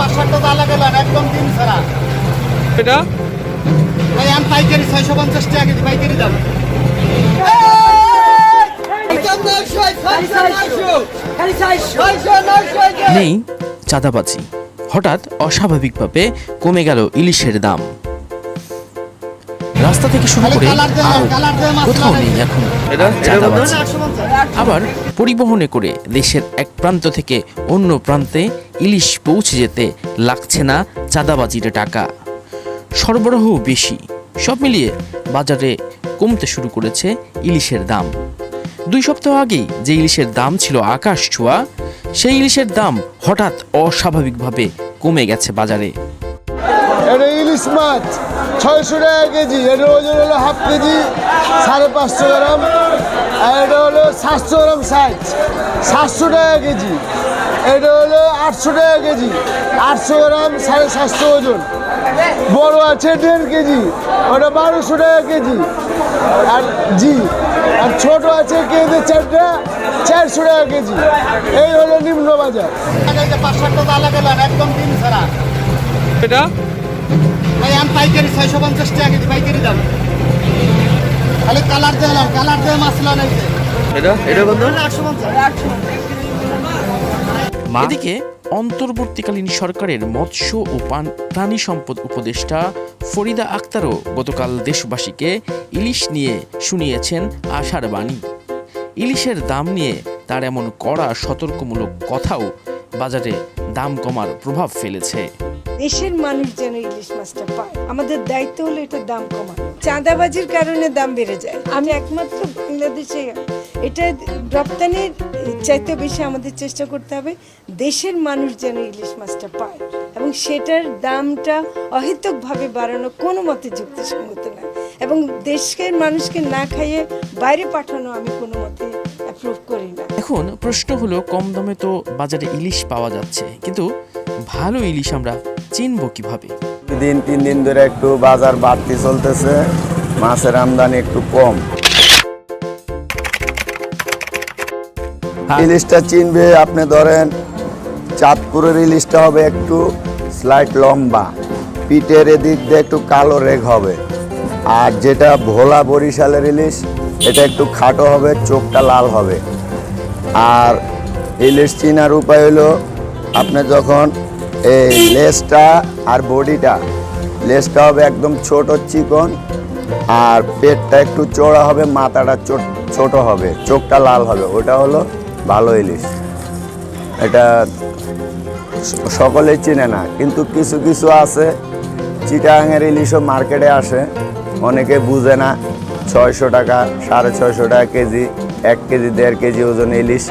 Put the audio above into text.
পাঁচশো টাকা গেলেন একদম দিন ছাড়া। এটা? এই আম পাইকারি ছয়শো পঞ্চাশ টাকা কেজি পাইকারি দাম। নেই চাঁদাবাজি। হঠাৎ অস্বাভাবিকভাবে কমে গেল ইলিশের দাম। রাস্তা থেকে শুরু করে কোথাও নেই এখন আবার পরিবহনে করে দেশের এক প্রান্ত থেকে অন্য প্রান্তে ইলিশ পৌঁছে যেতে লাগছে না চাঁদাবাজির টাকা। সরবরাহ বেশি, সব মিলিয়ে বাজারে কমতে শুরু করেছে ইলিশের দাম। দুই সপ্তাহ আগেই যে ইলিশের দাম ছিল আকাশ ছোঁয়া, সেই ইলিশের দাম হঠাৎ অস্বাভাবিকভাবে কমে গেছে বাজারে। ইলিশ মাছ ছয়শো টাকা কেজি এটা ওজন হলো হাফ কেজি সাড়ে পাঁচশো গ্রাম। আর এটা হলো সাতশো গ্রাম সাইজ সাতশো টাকা কেজি। এটা হলো আটশো টাকা কেজি আটশো গ্রাম সাড়ে সাতশো ওজন। বড় আছে দেড় কেজি ওটা বারোশো টাকা কেজি। আর জি আর ছোট আছে কেজি চারটা চারশো টাকা কেজি। এই হলো নিম্ন বাজার। পাঁচশো টাকা গেলেন একদম ছাড়া। এটা? এই আম পাইকারি ছয়শো পঞ্চাশ টাকা কেজি পাইকারি দাম। খালি কালার দিলাম কালার দিয়ে মাছ নেই। এটা? এটা কত? একশো পঞ্চাশ। এদিকে অন্তর্বর্তীকালীন সরকারের মৎস্য ও পান- প্রাণী সম্পদ উপদেষ্টা ফরিদা আক্তারও গতকাল দেশবাসীকে ইলিশ নিয়ে শুনিয়েছেন আশার বাণী। ইলিশের দাম নিয়ে তার এমন কড়া সতর্কমূলক কথাও বাজারে দাম কমার প্রভাব ফেলেছে। দেশের মানুষ যেন ইলিশ মাছটা পায়। আমাদের দায়িত্ব হলো এটা দাম কমানো। চাঁদাবাজির কারণে দাম বেড়ে যায়। আমি একমাত্র বাংলাদেশে এটা রপ্তানির চাইতে বেশি আমাদের চেষ্টা করতে হবে, দেশের মানুষ যেন ইলিশ মাছটা পায়। এবং সেটার দামটা অহেতুকভাবে বাড়ানো কোনো মতে যুক্তিসঙ্গত না। এবং দেশের মানুষকে না খাইয়ে বাইরে পাঠানো আমি কোনো মতে অ্যাপ্রুভ করি না। এখন প্রশ্ন হলো, কম দামে তো বাজারে ইলিশ পাওয়া যাচ্ছে। কিন্তু ভালো ইলিশ আমরা চিনব কীভাবে? দিন তিন দিন ধরে একটু বাজার বাড়তি চলতেছে মাছের আমদানি একটু কম। ইলিশটা চিনবে আপনি ধরেন চাঁদপুরের ইলিশটা হবে একটু স্লাইট লম্বা পিঠের এদিক দিয়ে একটু কালো রেগ হবে। আর যেটা ভোলা বরিশালের ইলিশ এটা একটু খাটো হবে চোখটা লাল হবে। আর ইলিশ চিনার উপায় হলো আপনি যখন এই লেজটা আর বডিটা লেজটা হবে একদম ছোট চিকন আর পেটটা একটু চড়া হবে, মাথাটা ছোট হবে, চোখটা লাল হবে। ওটা হলো ভালো ইলিশ। এটা সকলেই চিনে না, কিন্তু কিছু কিছু আছে চিটাঙের ইলিশও মার্কেটে আসে। অনেকে বুঝে না, ছয়শো টাকা, সাড়ে ছয়শো টাকা কেজি, এক কেজি, দেড় কেজি ওজন ইলিশ।